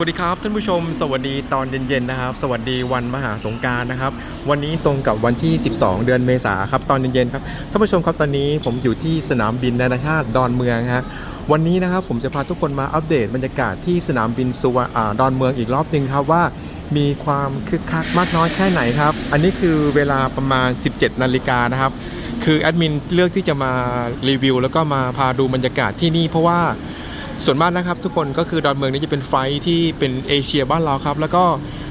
สวัสดีครับท่านผู้ชม สวัสดีตอนเย็นๆนะครับ สวัสดีวันมหาสงการนะครับ วันนี้ตรงกับวันที่ 12 เดือนเมษาครับตอนเย็นๆครับท่านผู้ชมครับตอนนี้ผมอยู่ที่สนามบินนานาชาติดอนเมืองฮะวันนี้นะครับผมจะพาทุกคนมาอัปเดตบรรยากาศที่สนามบินสุวรรณดอนเมืองอีกรอบหนึ่งครับว่ามีความคึกคักมากน้อยแค่ไหนครับ อันนี้คือเวลาประมาณ 17 นาฬิกานะครับคือแอดมินเลือกที่จะมารีวิวแล้วก็มาพาดูบรรยากาศที่นี่เพราะว่า ส่วนมากนะครับทุกคนก็คือดอนเมืองนี้จะเป็นไฟที่เป็นเอเชียบ้านเราครับ แล้วก็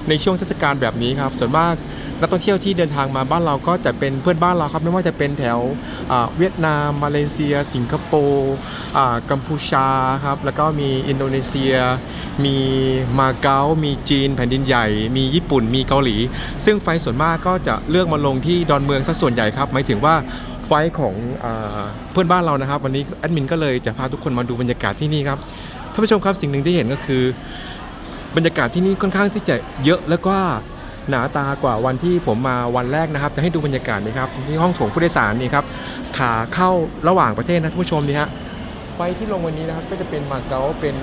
ในช่วงเทศกาลแบบนี้ครับ ส่วนมากนักท่องเที่ยวที่เดินทางมาบ้านเราก็จะเป็นเพื่อนบ้านเราครับ ไม่ว่าจะเป็นแถวเวียดนาม มาเลเซีย สิงคโปร์กัมพูชาครับ แล้วก็มีอินโดนีเซีย มีมาเก๊า มีจีน แผ่นดินใหญ่ มีญี่ปุ่น มีเกาหลี ซึ่งไฟส่วนมากก็จะเลือกมาลงที่ดอนเมืองซะส่วนใหญ่ครับ หมายถึงว่า ไฟของเพื่อนบ้านเรานะครับ วันนี้แอดมินก็เลยจะพาทุกคนมาดูบรรยากาศที่นี่ครับท่านผู้ชมครับสิ่งหนึ่งที่เห็นก็คือบรรยากาศที่นี่ค่อนข้างที่จะเยอะแล้วก็หนาตากว่าวันที่ผมมาวันแรกนะครับ จะให้ดูบรรยากาศนี่ครับที่ห้องโถงผู้โดยสารนี่ครับขาเข้าระหว่างประเทศนะท่านผู้ชมนี่ฮะไฟที่ลงวันนี้นะครับก็จะเป็นมาเก๊าเป็น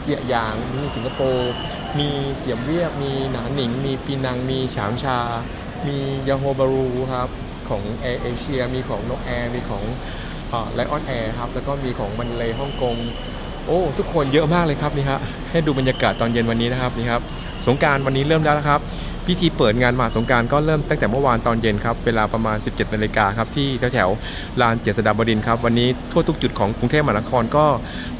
เจียหยาง มีสิงคโปร์มีเสียมเวียบมีหนานหนิง มีปีนังมีฉางชา มียาโฮบารูครับ ของแอร์เอเชียมีของนกแอร์มีของไลออนแอร์ครับแล้วก็มีของมันเลยฮ่องกงโอ้ทุกคนเยอะมากเลยครับนี่ฮะให้ดูบรรยากาศตอนเย็นวันนี้นะครับนี่ครับสงการวันนี้เริ่มแล้วนะครับ พิธีเปิดงานมหาสงการก็เริ่มตั้งแต่เมื่อวานตอนเย็นครับเวลาประมาณ 17นาฬิกาครับที่แถวๆลานเจษฎาบดินทร์ครับวันนี้ทั่วทุกจุดของกรุงเทพมหานครก็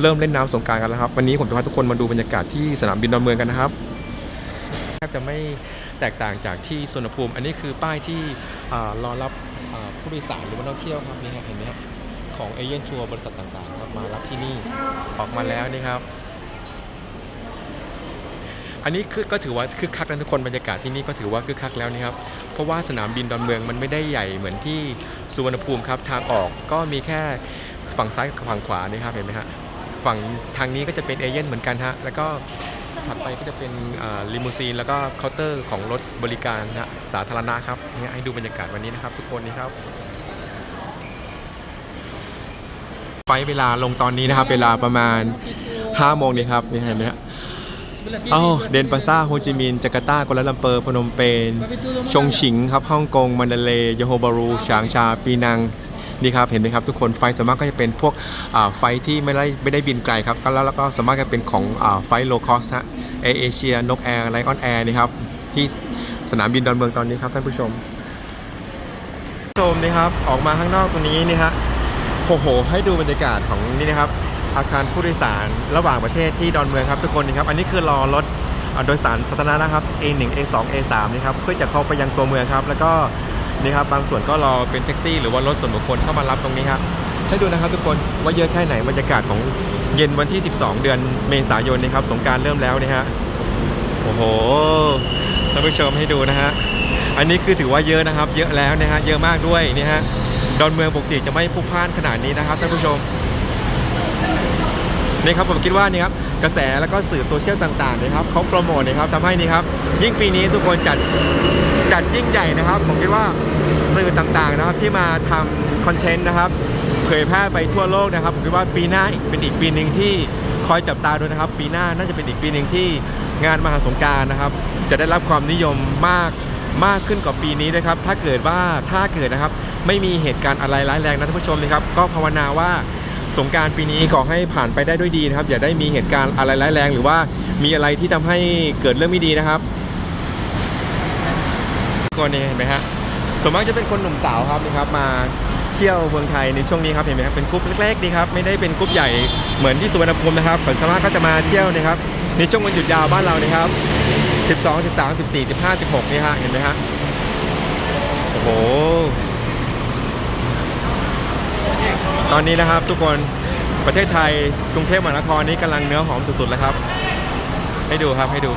เริ่มเล่นน้ำสงการกันแล้วครับวันนี้ผมจะพาทุกคนมาดูบรรยากาศที่สนามบินดอนเมืองกันนะครับแทบจะไม่ แตกต่างจากที่สุวรรณภูมิ อันนี้คือป้ายที่รอรับผู้โดยสารหรือว่านักท่องเที่ยวครับนี่ฮะเห็นไหมครับของเอเย่นทัวร์บริษัทต่างๆครับมารับที่นี่ออกมาแล้วนี่ครับ อันนี้คือก็ถือว่าคึกคักนะทุกคนบรรยากาศที่นี่ก็ถือว่าคึกคักแล้วนี่ครับ เพราะว่าสนามบินดอนเมืองมันไม่ได้ใหญ่เหมือนที่สุวรรณภูมิครับทางออกก็มีแค่ฝั่งซ้ายกับฝั่งขวานี่ครับเห็นไหมฮะฝั่งทางนี้ก็จะเป็นเอเย่นเหมือนกันฮะแล้วก็ ถัดไปก็จะเป็นลิมูซีนแล้วก็เคาน์เตอร์ของรถบริการนะสาธารณะครับเนี่ยให้ดูบรรยากาศวันนี้นะครับ ทุกคนนี่ครับ ไฟเวลาลงตอนนี้นะครับ เวลาประมาณ5โมงนี่ครับนี่เห็นไหมฮะเอ้าเดนปาซาโฮจิมินห์จาการ์ตากัวลาลัมเปอร์พนมเปญชงฉิงครับฮ่องกงมันดาเลย์ยโฮบารูฉางชาปีนัง นี่ครับเห็นไหมครับทุกคนไฟส่วนมากก็จะเป็นพวกไฟที่ไม่ได้ไม่ได้บินไกลครับก็แล้วแล้วก็ส่วนมากจะเป็นของอไฟโลคอสฮะเอเชียนกแอร์ไลออนแอร์นี่ครับที่สนามบินดอนเมืองตอนนี้ครับท่านผู้ชมชมนี่ครับออกมาข้างนอกตรงนี้นี่ฮะโอ้โห ให้ดูบรรยากาศของนี่นะครับอาคารผู้โดยสารระหว่างประเทศที่ดอนเมืองครับทุกคนนี่ครับอันนี้คือรอรถโดยสารสาธารณะนะครับ A1 A2 A3 นี่ครับเพื่อจะเข้าไปยังตัวเมืองครับ แล้วก็ นี่ครับบางส่วนก็รอเป็นแท็กซี่หรือว่ารถส่วนบุคคลเข้ามารับตรงนี้ครับให้ดูนะครับทุกคนว่าเยอะแค่ไหนบรรยากาศของเย็นวันที่ 12 เดือนเมษายนนี่ครับสงการเริ่มแล้วนี่ฮะโอ้โหท่านผู้ชมให้ดูนะฮะอันนี้คือถือว่าเยอะนะครับ เยอะแล้วนะฮะเยอะมากด้วยนี่ฮะดอนเมืองปกติจะไม่พลุกพล่านขนาดนี้นะครับท่านผู้ชมนี่ครับผมคิดว่านี่ครับกระแสแล้วก็สื่อโซเชียลต่างๆนะครับเขาโปรโมทนะครับทำให้นี่ครับยิ่งปีนี้ทุกคนจัด จัดยิ่งใหญ่นะครับ ผมคิดว่าสื่อต่างๆนะครับที่มาทำคอนเทนต์นะครับเผยแพร่ไปทั่วโลกนะครับผมคิดว่าปีหน้าเป็นอีกปีหนึ่งที่คอยจับตาดูนะครับ ปีหน้าน่าจะเป็นอีกปีหนึ่งที่งานมหาสงการนะครับ จะได้รับความนิยมมากมากขึ้นกว่าปีนี้ด้วยครับ ถ้าเกิดว่าถ้าเกิดนะครับ ไม่มีเหตุการณ์อะไรร้ายแรงนะท่านผู้ชมเลยครับ ก็ภาวนาว่าสงการปีนี้ขอให้ผ่านไปได้ด้วยดีนะครับ อย่าได้มีเหตุการณ์อะไรร้ายแรง หรือว่ามีอะไรที่ทำให้เกิดเรื่องไม่ดีนะครับ คนนี้เห็นไหมฮะส่วนมากจะเป็นคนหนุ่มสาวครับนะครับมาเที่ยวเมืองไทยในช่วงนี้ครับเห็นไหมครับเป็นกลุ่มเล็กๆนี่ครับไม่ได้เป็นกลุ่มใหญ่เหมือนที่สุวรรณภูมินะครับส่วนมากก็จะมาเที่ยวนะครับในช่วงวันหยุดยาวบ้านเรานะครับ 12 13 14 15 16นี่ฮะเห็นไหมฮะโอ้โหตอนนี้นะครับทุกคนประเทศไทยกรุงเทพมหานครนี้กำลังเนื้อหอมสุดๆแล้วครับ ให้ดูครับให้ดู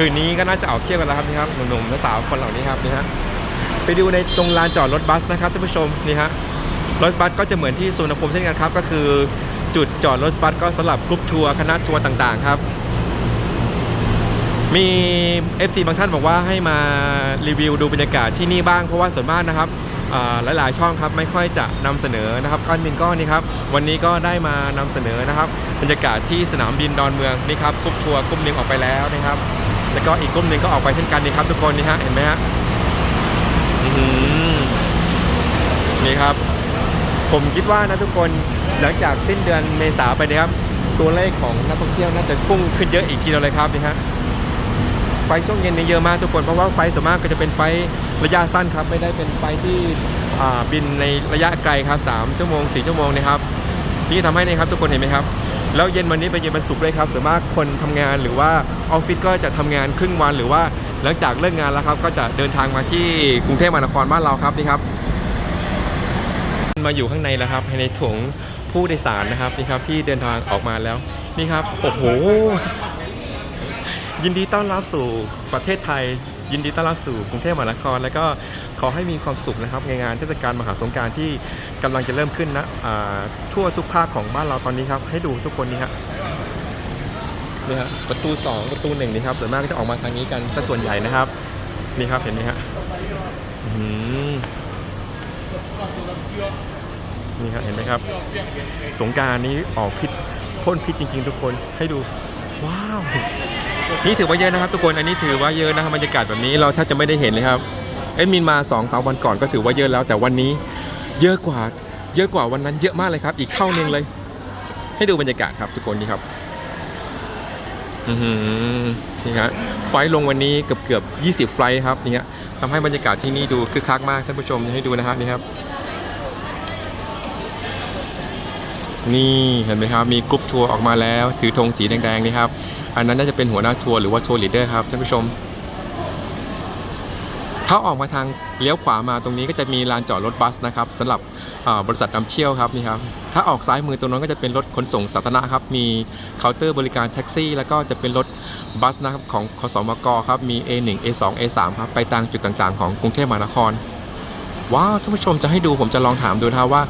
คืนนี้ก็น่าจะออกเที่ยวกันแล้วครับนี่ครับหนุ่มๆและสาวคนเหล่านี้ครับนี่ฮะไปดูในตรงลานจอดรถบัสนะครับท่านผู้ชมนี่ฮะรถบัสก็จะเหมือนที่สุวรรณภูมิเช่นกันครับ ก็คือจุดจอดรถบัสก็สำหรับกรุ๊ปทัวร์คณะทัวร์ต่างๆครับมี FC บางท่านบอกว่าให้มารีวิวดูบรรยากาศที่นี่บ้างเพราะว่าส่วนมากนะครับหลายๆช่องครับไม่ค่อยจะนำเสนอนะครับก้อนบินก้อนนี้ครับวันนี้ก็ได้มานำเสนอนะครับ บรรยากาศที่สนามบินดอนเมืองนี่ครับกรุ๊ปทัวร์กลุ่มหนึ่งออกไปแล้วนะครับ แล้วก็อีกกลุ่มหนึ่งก็ออกไปเช่นกันนี่ครับ ทุกคนนี่ฮะเห็นไหมฮะนี่ครับ ผมคิดว่านะทุกคนหลังจากสิ้นเดือนเมษาไปนะครับ ตัวเลขของนักท่องเที่ยวน่าจะพุ่งขึ้นเยอะอีกทีเดียวเลยครับนี่ฮะไฟช่วงเย็นนี่เยอะมากทุกคนเพราะว่าไฟส่วนมากก็จะเป็นไฟระยะสั้นครับ ไม่ได้เป็นไฟที่บินในระยะไกลครับ3ชั่วโมง4ชั่วโมงนะครับนี่ทำให้นะครับทุกคนเห็นไหมครับ แล้วเย็นวันนี้เป็นเย็นวันศุกร์ด้วยครับส่วนมากคนทำงานหรือว่าออฟฟิศก็จะทำงานครึ่งวันหรือว่าหลังจากเลิกงานแล้วครับ ก็จะเดินทางมาที่กรุงเทพมหานครบ้านเราครับนี่ครับ มาอยู่ข้างในแล้วครับในถุงผู้โดยสารนะครับนี่ครับที่เดินทางออกมาแล้วนี่ครับโอ้โหยินดีต้อนรับสู่ประเทศไทย ยินดีต้อนรับสู่กรุงเทพมหานคร แล้วก็ ขอให้มีความสุขนะครับในงานเทศกาลมหาสงการที่กำลังจะเริ่มขึ้นนะทั่วทุกภาคของบ้านเราตอนนี้ครับ ให้ดูทุกคนนี่ฮะนี่ฮะประตู 2 ประตู1นี่ครับส่วนมากก็จะออกมาทางนี้กันซะส่วนใหญ่นะครับนี่ครับเห็นไหมฮะนี่ครับเห็นไหมครับ สงการนี้ออกพิษพ่นพิษจริง ๆ ทุกคนให้ดูว้าวนี่ถือว่าเยอะนะครับทุกคนอันนี้ถือว่าเยอะนะครับบรรยากาศแบบนี้เราแทบจะไม่ได้เห็นเลยครับ เอ็ดมินมา2อสวันก่อนก็ถือว่าเยอะแล้ว แต่วันนี้เยอะกว่าเยอะกว่าวันนั้นเยอะมากเลยครับ อีกเท่านึงเลย ให้ดูบรรยากาศครับทุกคนนี่ครับอือหือนี่ฮะไฟลงวันนี้เกือบเกือบ20ไฟครับนี่ฮะทำให้บรรยากาศที่นี่ดูคึกคักมากท่านผู้ชมให้ดูนะครับนี่ครับ นี่เห็นไหมครับมีกรุ๊ปทัวร์ออกมาแล้ว ถือธงสีแดงๆนี่ครับ อันนั้นน่าจะเป็นหัวหน้าทัวร์หรือว่าทัวร์ลีดเดอร์ครับท่านผู้ชม ถ้าออกมาทางเลี้ยวขวามาตรงนี้ก็จะมีลานจอดรถบัสนะครับสำหรับบริษัทนำเที่ยวครับนี่ครับถ้าออกซ้ายมือตรงนั้นก็จะเป็นรถขนส่งสาธารณะครับมีเคาน์เตอร์บริการแท็กซี่ แล้วก็จะเป็นรถบัสนะครับของคสมกครับมี A1 A2 A3 ครับไปตามจุดต่างๆ ของกรุงเทพมหานครว้าวท่านผู้ชมจะให้ดูผมจะลองถามดูนะว่า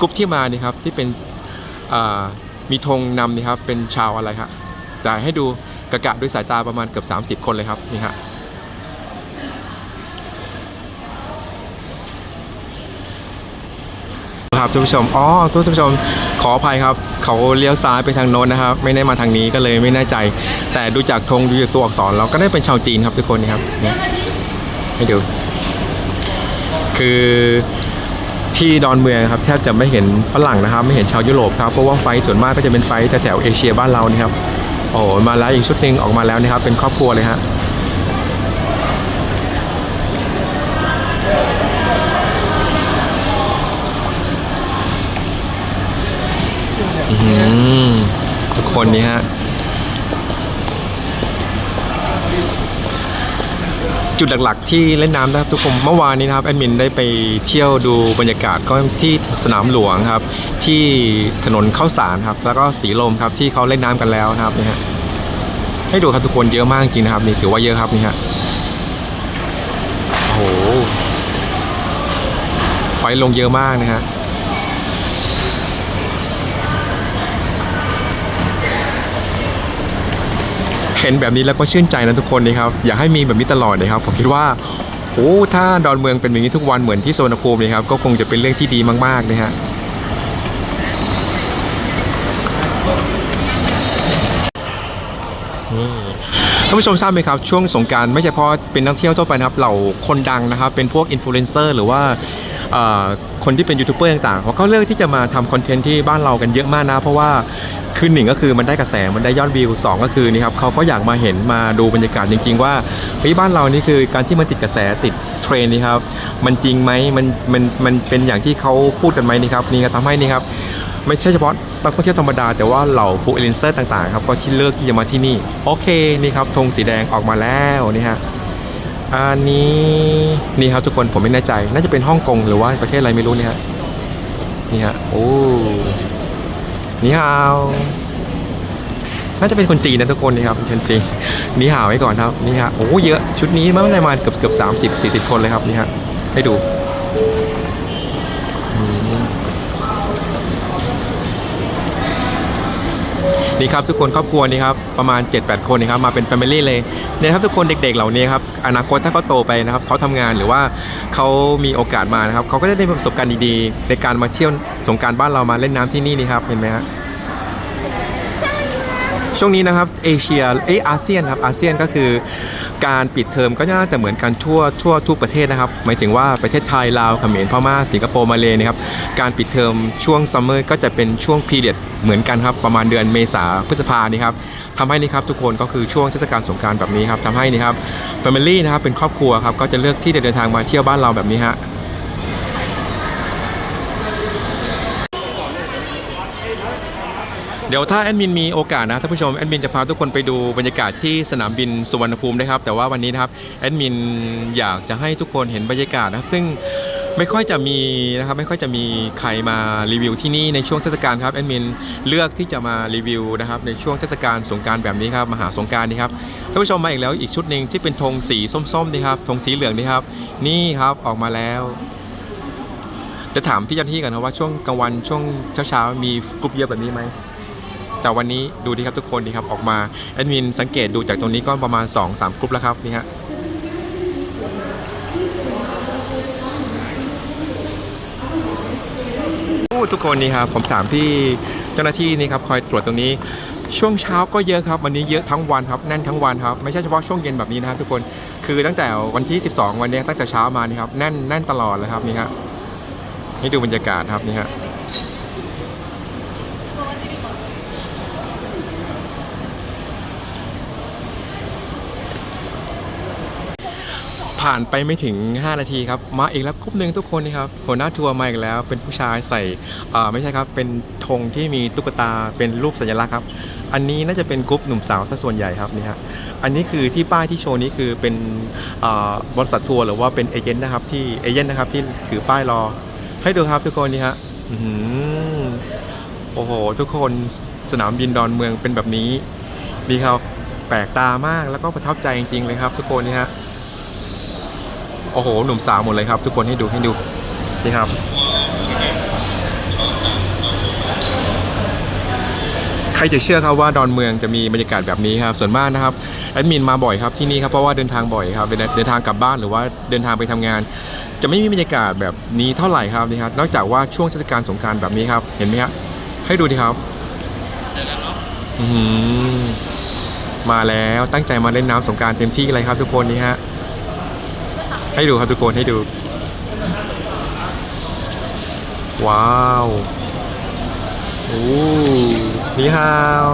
กรุ๊ปที่มานี่ครับที่เป็นมีธงนำนี่ครับเป็นชาวอะไรครับแต่ให้ดูกะกะด้วยสายตาประมาณเกือบ30 คนเลยครับนี่ฮะ ครับท่านผู้ชมอ๋อท่านผู้ชมขออภัยครับ เขาเลี้ยวซ้ายไปทางโน้นนะครับ ไม่ได้มาทางนี้ก็เลยไม่แน่ใจ แต่ดูจากธงดูจากตัวอักษรเราก็ได้เป็นชาวจีนครับทุกคนครับนี่ให้ดู คือที่ดอนเมืองครับแทบจะไม่เห็นฝรั่งนะครับ ไม่เห็นชาวยุโรปครับเพราะว่าไฟส่วนมากก็จะเป็นไฟแถวเอเชียบ้านเรานี่ครับโอ้มาแล้วอีกชุดหนึ่งออกมาแล้วนะครับ เป็นครอบครัวเลยฮะ ทุกคนนี่ฮะ จุดหลักๆที่เล่นน้ำนะครับทุกคนเมื่อวานนี้นะครับแอดมินได้ไปเที่ยวดูบรรยากาศก็ที่สนามหลวงครับ ที่ถนนเข้าสารครับ แล้วก็สีลมครับที่เขาเล่นน้ำกันแล้วนะครับนี่ฮะให้ดูครับทุกคนเยอะมากจริงนะครับนี่ถือว่าเยอะครับนี่ฮะโอ้โหไฟลงเยอะมากนะฮะ เห็นแบบนี้แล้วก็ชื่นใจนะทุกคนนะครับอยากให้มีแบบนี้ตลอดนะครับผมคิดว่าโอ้ถ้าดอนเมืองเป็นแบบนี้ทุกวันเหมือนที่โซนภูมิเลยครับก็คงจะเป็นเรื่องที่ดีมากๆนะฮะท่านผู้ชมทราบไหมครับช่วงสงการไม่ใช่เพาะเป็นนักเที่ยวทั่วไปนะครับเหล่าคนดังนะครับเป็นพวกอินฟลูเอนเซอร์หรือว่าคนที่เป็นยูทูบเบอร์ต่างๆเขาก็เลือกที่จะมาทำคอนเทนต์ที่บ้านเรากันเยอะมากนะ เพราะว่า คือหนึ่งก็คือมันได้กระแสมันได้ยอดวิวสองก็คือนี่ครับเขาก็อยากมาเห็นมาดูบรรยากาศจริง ๆ ว่าเฮ้ยบ้านเรานี่คือการที่มันติดกระแสติดเทรนนี่ครับมันจริงไหมมันมันมันเป็นอย่างที่เขาพูดกันไหมนี่ครับนี่ก็ทำให้นี่ครับไม่ใช่เฉพาะนักท่องเที่ยวธรรมดา แต่ว่าเหล่าฟูเอลินเซอร์ต่างๆครับก็ที่เลือกที่จะมาที่นี่ โอเคนี่ครับธงสีแดงออกมาแล้วนี่ฮะอันนี้นี่ครับทุกคนผมไม่แน่ใจ น่าจะเป็นฮ่องกงหรือว่าประเทศอะไรไม่รู้นี่ฮะนี่ฮะโอ้ นี่ฮาวน่าจะเป็นคนจีนนะทุกคนนะครับคนจีนนี่หาไว้ก่อนครับนี่ฮะโอ้เยอะชุดนี้มันประมาเกือบเกือบสามสิบสี่สิบคนเลยครับนี่ฮะให้ดู นี่ครับทุกคนครอบครัวนี่ครับประมาณ 7-8 คนนะครับมาเป็นแฟมิลี่เลยเนี่ยครับทุกคนเด็กๆเหล่านี้ครับอนาคตถ้าเขาโตไปนะครับเขาทำงานหรือว่าเขามีโอกาสมานะครับเขาก็จะได้ประสบการณ์ดีๆ ในการมาเที่ยวสงการบ้านเรามาเล่นน้ำที่นี่นี่ครับเห็นไหมฮะช่วงนี้นะครับเอเชียเอออาเซียนครับอาเซียนก็คือ การปิดเทอมก็น่าจะเหมือนกันทั่วทั่วทุกประเทศนะครับหมายถึงว่าประเทศไทยลาวเขมรพม่าสิงคโปร์มาเลนะครับการปิดเทอมช่วงซัมเมอร์ก็จะเป็นช่วงพีเรียดเหมือนกันครับประมาณเดือนเมษาพฤษภานี่ครับทำให้นี่ครับทุกคนก็คือช่วงเทศกาลสงการแบบนี้ครับทำให้นี่ครับแฟมิลี่นะครับเป็นครอบครัวครับก็จะเลือกที่จะเดินทางมาเที่ยวบ้านเราแบบนี้ฮะ เดี๋ยวถ้าแอดมินมีโอกาสนะท่านผู้ชมแอดมินจะพาทุกคนไปดูบรรยากาศที่สนามบินสุวรรณภูมินะครับ แต่ว่าวันนี้นะครับแอดมินอยากจะให้ทุกคนเห็นบรรยากาศนะครับ ซึ่งไม่ค่อยจะมีนะครับไม่ค่อยจะมีใครมารีวิวที่นี่ในช่วงเทศกาลครับแอดมินเลือกที่จะมารีวิวนะครับในช่วงเทศกาลสงการแบบนี้ครับมหาสงการนี่ครับท่านผู้ชมมาอีกแล้วอีกชุดหนึ่งที่เป็นธงสีส้มๆนี่ครับธงสีเหลืองนี่ครับนี่ครับออกมาแล้วจะถามพี่เจ้าหน้าที่กันนะว่าช่วงกลางวันช่วงเช้าๆมีกลุ่มเยอะแบบนี้ไหม แต่วันนี้ดูดีครับทุกคนดีครับออกมาแอดมินสังเกตดูจากตรงนี้ก็ประมาณ 2-3กลุ่มแล้วครับนี่ฮะทุกคนนี่ครับผมสามพี่เจ้าหน้าที่นี่ครับคอยตรวจตรงนี้ ช่วงเช้าก็เยอะครับ วันนี้เยอะทั้งวันครับแน่นทั้งวันครับไม่ใช่เฉพาะช่วงเย็นแบบนี้นะครับทุกคนคือตั้งแต่วันที่ 12 วันนี้ตั้งแต่เช้ามานี่ครับแน่นแน่นตลอดเลยครับนี่ฮะนี่ดูบรรยากาศครับนี่ฮะ ผ่านไปไม่ถึง 5 นาทีครับ มาอีกแล้วกลุ่มหนึ่งทุกคนนี่ครับหัวหน้าทัวร์มาอีกแล้ว เป็นผู้ชายใส่อ่าไม่ใช่ครับ เป็นธงที่มีตุ๊กตาเป็นรูปสัญลักษณ์ครับ อันนี้น่าจะเป็นกลุ่มหนุ่มสาวซะส่วนใหญ่ครับนี่ฮะอันนี้คือที่ป้ายที่โชว์นี้คือเป็นอ่าบริษัททัวร์หรือว่าเป็นเอเจนต์นะครับที่เอเจนต์นะครับที่ถือป้ายรอ ให้ดูครับทุกคนนี่ฮะโอ้โห ทุกคนสนามบินดอนเมืองเป็นแบบนี้ดีครับแปลกตามากแล้วก็ประทับใจจริงๆเลยครับ ทุกคนนี่ฮะ โอ้โห หนุ่มสาวหมดเลยครับ ทุกคนให้ดูให้ดูนี่ครับ ใครจะเชื่อครับว่าดอนเมืองจะมีบรรยากาศแบบนี้ครับ ส่วนมากนะครับแอดมินมาบ่อยครับที่นี่ครับเพราะว่าเดินทางบ่อยครับเดินเดินทางกลับบ้านหรือว่าเดินทางไปทำงาน จะไม่มีบรรยากาศแบบนี้เท่าไหร่ครับนี่ครับนอกจากว่าช่วงเทศกาลสงการแบบนี้ครับเห็นไหมครับให้ดูดิครับมาแล้วตั้งใจมาเล่นน้ำสงการเต็มที่เลยครับทุกคนนี่ฮะ ให้ดูครับทุกคนให้ดู ว้าวโอ้นี่ฮาว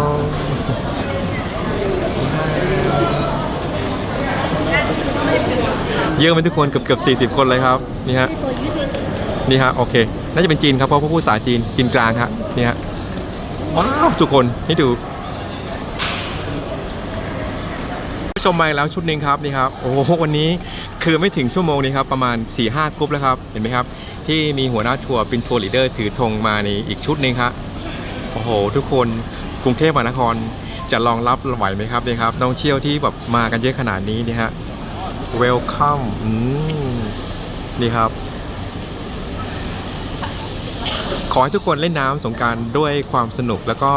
เยอะไหมทุกคนเกือบเกือบสี่คนเลยครับนี่ฮะนี่ฮะโอเคน่าจะเป็นจีนครับเพราะเขาพูดภาษาจีนจีนกลางฮะนี่ฮะว้าวทุกคนให้ดูชมมาอีกแล้วชุดหนึ่งครับนี่ครับโอ้โหวันนี้ คือไม่ถึงชั่วโมงนี้ครับประมาณ4ี่ห้ากรุ๊ปแล้วครับเห็นไหมครับ ที่มีหัวหน้าทัวร์เป็นทัวร์ลีเดอร์ถือธงมาในอีกชุดหนึ่งครับโอ้โห ทุกคนกรุงเทพมหานครจะรองรับไหวไหมครับนี่ครับนักท่องเที่ยวที่แบบมากันเยอะขนาดนี้นี่ฮะ welcome อืมนี่ครับ ขอให้ทุกคนเล่นน้ำสงการด้วยความสนุกแล้วก็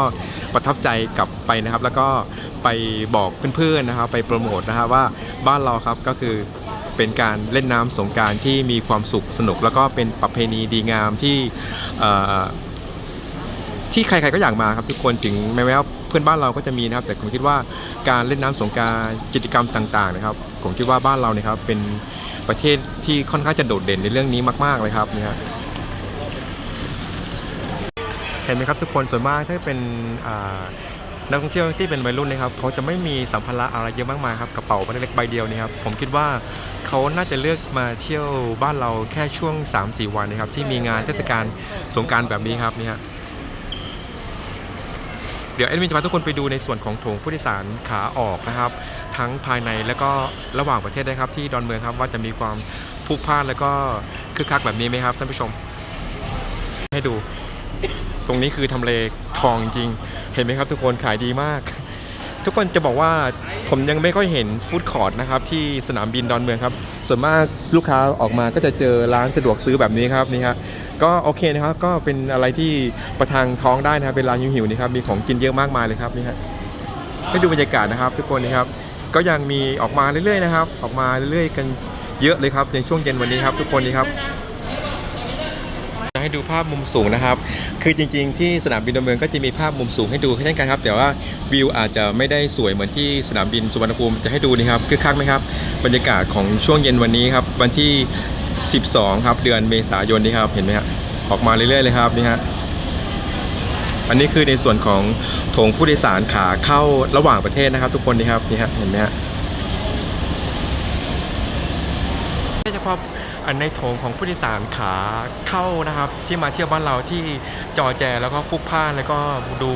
ประทับใจกลับไปนะครับ แล้วก็ไปบอกเพื่อนๆนะครับ ไปโปรโมทนะครับว่าบ้านเราครับก็คือ เป็นการเล่นน้ำสงการที่มีความสุขสนุก แล้วก็เป็นประเพณีดีงามที่ที่ใครๆก็อยากมาครับทุกคนถึงแม้ว่าเพื่อนบ้านเราก็จะมีนะครับ แต่ผมคิดว่าการเล่นน้ำสงการกิจกรรมต่างๆนะครับ ผมคิดว่าบ้านเราเนี่ยครับเป็นประเทศที่ค่อนข้างจะโดดเด่นในเรื่องนี้มาก ๆเลยครับนี่ครับเห็นไหมครับทุกคนส่วนมากถ้าเป็นนักท่องเที่ยวที่เป็นวัยรุ่นนะครับเขาจะไม่มีสัมภาระอะไรเยอะมากมายครับกระเป๋าใบเล็กใบเดียวนี่ครับผมคิดว่า เขาน่าจะเลือกมาเที่ยวบ้านเราแค่ช่วง 3-4 วันนะครับ ที่มีงานเทศกาลสงกรารแบบนี้ครับนี่ฮะเดี๋ยวแอดมินจะพาทุกคนไปดูในส่วนของโถงผู้โดยสารขาออกนะครับ ทั้งภายในและก็ระหว่างประเทศด้วยครับ ที่ดอนเมืองครับว่าจะมีความพลุกพล่านแล้วก็คึกคักแบบนี้ไหมครับท่านผู้ชม ให้ดู ตรงนี้คือทำเลทองจริง เห็นไหมครับทุกคนขายดีมาก ทุกคนจะบอกว่าผมยังไม่ค่อยเห็นฟู้ดคอร์ทนะครับที่สนามบินดอนเมืองครับ ส่วนมากลูกค้าออกมาก็จะเจอร้านสะดวกซื้อแบบนี้ครับนี่ครับก็โอเคนะครับก็เป็นอะไรที่ประทังท้องได้นะครับเวลานหิวๆนี่ครับมีของกินเยอะมากมายเลยครับนี่ฮะให้ดูบรรยากาศนะครับ ทุกคนนี่ครับก็ยังมีออกมาเรื่อยๆนะครับ ออกมาเรื่อยๆกันเยอะเลยครับในช่วงเย็นวันนี้ครับ ทุกคนนี่ครับให้ดูภาพมุมสูงนะครับ คือจริง ๆ ที่สนามบินดอนเมืองก็จะมีภาพมุมสูงให้ดูเช่นกันครับแต่ว่าวิวอาจจะไม่ได้สวยเหมือนที่สนามบินสุวรรณภูมิจะให้ดูนี่ครับคือคักไหมครับบรรยากาศของช่วงเย็นวันนี้ครับวันที่ 12 ครับเดือนเมษายนนี่ครับเห็นไหมฮะออกมาเรื่อยๆเลยครับนี่ฮะอันนี้คือในส่วนของโถงผู้โดยสารขาเข้าระหว่างประเทศนะครับ ทุกคนนี่ครับนี่ฮะเห็นไหมฮะเฉพาะอันในโถงของผู้โดยสารขาเข้านะครับ ที่มาเที่ยวบ้านเราที่ จอแจแล้วก็พลุกพล่าแล้วก็ดู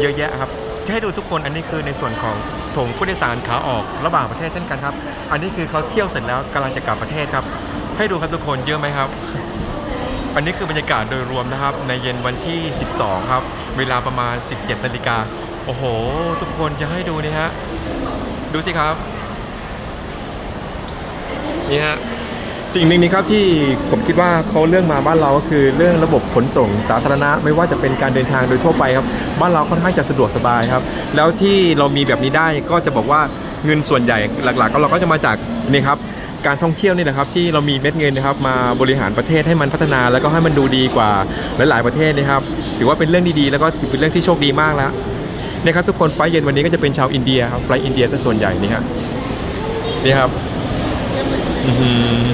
เยอะแยะครับให้ดูทุกคนอันนี้คือในส่วนของโถงผู้โดยสารขาออกระหว่างประเทศเช่นกันครับ อันนี้คือเขาเที่ยวเสร็จแล้วกำลังจะกลับประเทศครับ ให้ดูครับทุกคนเยอะไหมครับ อันนี้คือบรรยากาศโดยรวมนะครับ ในเย็นวันที่ 12 ครับ เวลาประมาณ 17นาฬิกาโอ้โห ทุกคนจะให้ดูนี่ฮะ ดูสิครับ นี่ฮะ สิ่งหนึ่งนี้ครับที่ผมคิดว่าเขาเรื่องมาบ้านเราก็คือเรื่องระบบขนส่งสาธารณะ ไม่ว่าจะเป็นการเดินทางโดยทั่วไปครับ บ้านเราค่อนข้างจะสะดวกสบายครับ แล้วที่เรามีแบบนี้ได้ก็จะบอกว่าเงินส่วนใหญ่หลักๆ ก็เราก็จะมาจากนี่ครับการท่องเที่ยวนี่แหละครับที่เรามีเม็ดเงินนะครับมาบริหารประเทศให้มันพัฒนา แล้วก็ให้มันดูดีกว่าหลาย ๆประเทศนะครับ ถือว่าเป็นเรื่องดีๆ แล้วก็เป็นเรื่องที่โชคดีมากแล้วนี่ครับทุกคนไฟเย็นวันนี้ก็จะเป็นชาวอินเดียครับไฟอินเดียซะส่วนใหญ่นี่ครับนี่ครับอื้อ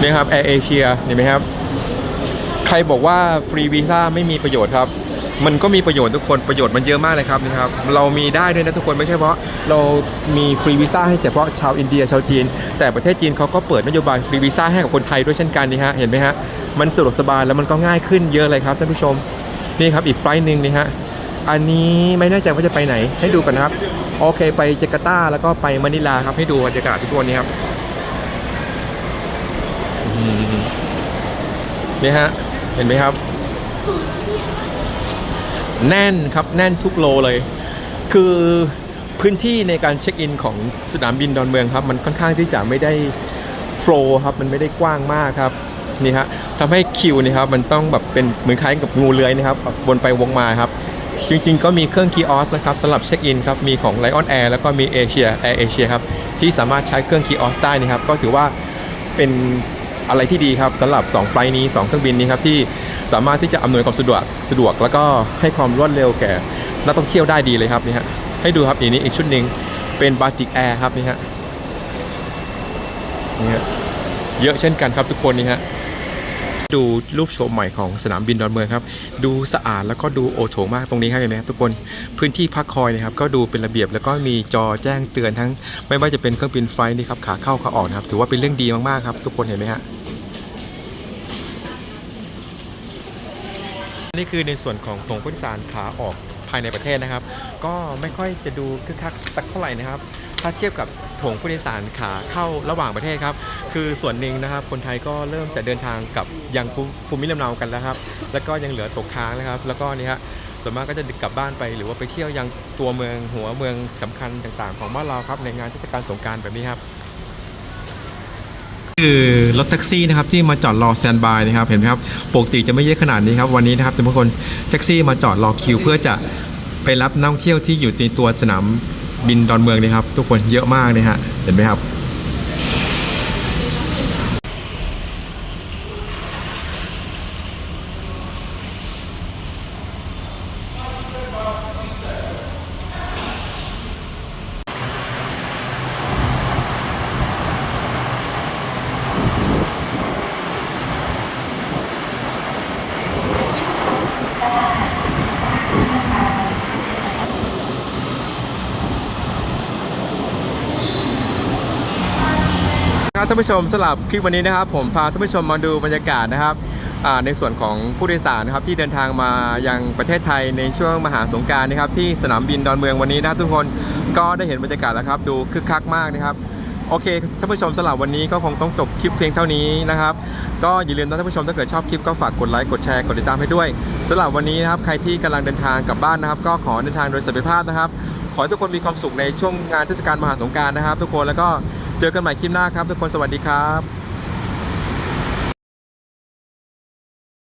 นี่ครับแอร์เอเชียเห็นไหมครับ ใครบอกว่าฟรีวีซ่าไม่มีประโยชน์ครับ มันก็มีประโยชน์ทุกคนประโยชน์มันเยอะมากเลยครับนี่ครับ เรามีได้ด้วยนะทุกคนไม่ใช่เพราะเรามีฟรีวีซ่าให้เฉพาะชาวอินเดียชาวจีน แต่ประเทศจีนเขาก็เปิดนโยบายฟรีวีซ่าให้กับคนไทยด้วยเช่นกันนี่ฮะเห็นไหมฮะมันสะดวกสบายแล้วมันก็ง่ายขึ้นเยอะเลยครับท่านผู้ชมนี่ครับอีกไฟล์หนึ่งนี่ฮะอันนี้ไม่แน่ใจว่าจะไปไหนให้ดูกันนะครับ โอเคไปจาการ์ตาแล้วก็ไปมะนิลาครับให้ดูบรรยากาศทุกคนนี้ครับอืม นี่ฮะ เห็นไหมครับ แน่นครับแน่นทุกโลเลย คือพื้นที่ในการเช็คอินของสนามบินดอนเมืองครับ มันค่อนข้างที่จะไม่ได้โฟล์ครับ มันไม่ได้กว้างมากครับนี่ฮะทำให้คิวนี่ครับมันต้องแบบเป็นเหมือนคล้ายกับงูเลื้อยนะครับบบวนไปวงมาครับ จริงๆ ก็มีเครื่องคีออสนะครับสำหรับเช็คอินครับมีของ Lion Air แล้วก็มีเอเชียแอร์เอเชียครับที่สามารถใช้เครื่องคีออสได้นะครับ ก็ถือว่าเป็น อะไรที่ดีครับสำหรับ 2 ไฟล์นี้ 2 เครื่องบินนี้ครับที่สามารถที่จะอำนวยความสะดวกสะดวก แล้วก็ให้ความรวดเร็วแก่นักท่องเที่ยวได้ดีเลยครับนี่ฮะให้ดูครับอีกนี้อีกชุดหนึ่งเป็นบาติกแอร์ครับนี่ฮะนี่ฮะเยอะเช่นกันครับทุกคนนี่ฮะดูรูปโฉมใหม่ของสนามบินดอนเมืองครับ ดูสะอาดแล้วก็ดูโอโถงมากตรงนี้ครับเห็นไหมครับทุกคนพื้นที่พักคอยนะครับ ก็ดูเป็นระเบียบแล้วก็มีจอแจ้งเตือนทั้ง ไม่ว่าจะเป็นเครื่องบินไฟนี่ครับขาเข้าขาออกนะครับ ถือว่าเป็นเรื่องดีมากๆครับ ทุกคนเห็นไหมฮะ นี่คือในส่วนของตรงผู้โดยสารขาออกภายในประเทศนะครับ ก็ไม่ค่อยจะดูคึกคักสักเท่าไหร่นะครับ ถ้าเทียบกับถงผู้โดยสารขาเข้าระหว่างประเทศครับ คือส่วนหนึ่งนะครับ คนไทยก็เริ่มจะเดินทางกับยังภูมิลำเนากันแล้วครับ แล้วก็ยังเหลือตกค้างนะครับ แล้วก็นี่ฮะส่วนมากก็จะกลับบ้านไป หรือว่าไปเที่ยวยังตัวเมืองหัวเมืองสำคัญต่างๆ ของบ้านเราครับในงานเทศกาลสงกรารแบบนี้ครับ คือรถแท็กซี่นะครับที่มาจอดรอแซนบายนะครับเห็นไหมครับปกติจะไม่เยอะขนาดนี้ครับวันนี้นะครับทุกคนแท็กซี่มาจอดรอคิว เพื่อจะไปรับนักท่องเที่ยวที่อยู่ในตัวสนามบินดอนเมืองนะครับ ทุกคนเยอะมากเลยฮะเห็นไหมครับ ครับท่านผู้ชมสลับคลิปวันนี้นะครับ ผมพาท่านผู้ชมมาดูบรรยากาศนะครับในส่วนของผู้โดยสารนะครับที่เดินทางมายังประเทศไทยในช่วงมหาสงการนะครับที่สนามบินดอนเมืองวันนี้นะทุกคนก็ได้เห็นบรรยากาศแล้วครับ ดูคึกคักมากนะครับโอเคท่านผู้ชมสลับวันนี้ก็คงต้องจบคลิปเพียงเท่านี้นะครับ ก็อย่าลืมนะท่านผู้ชมถ้าเกิดชอบคลิปก็ฝากกดไลค์กดแชร์กดติดตามให้ด้วยสำหรับวันนี้นะครับใครที่กำลังเดินทางกลับบ้านนะครับ ก็ขอเดินทางโดยสันติภาพนะครับ ขอให้ทุกคนมีความสุขในช่วงงานเทศกาลมหาสงการนะครับ ทุกคนแล้วก็ เจอกันใหม่คลิปหน้าครับทุกคนสวัสดีครับ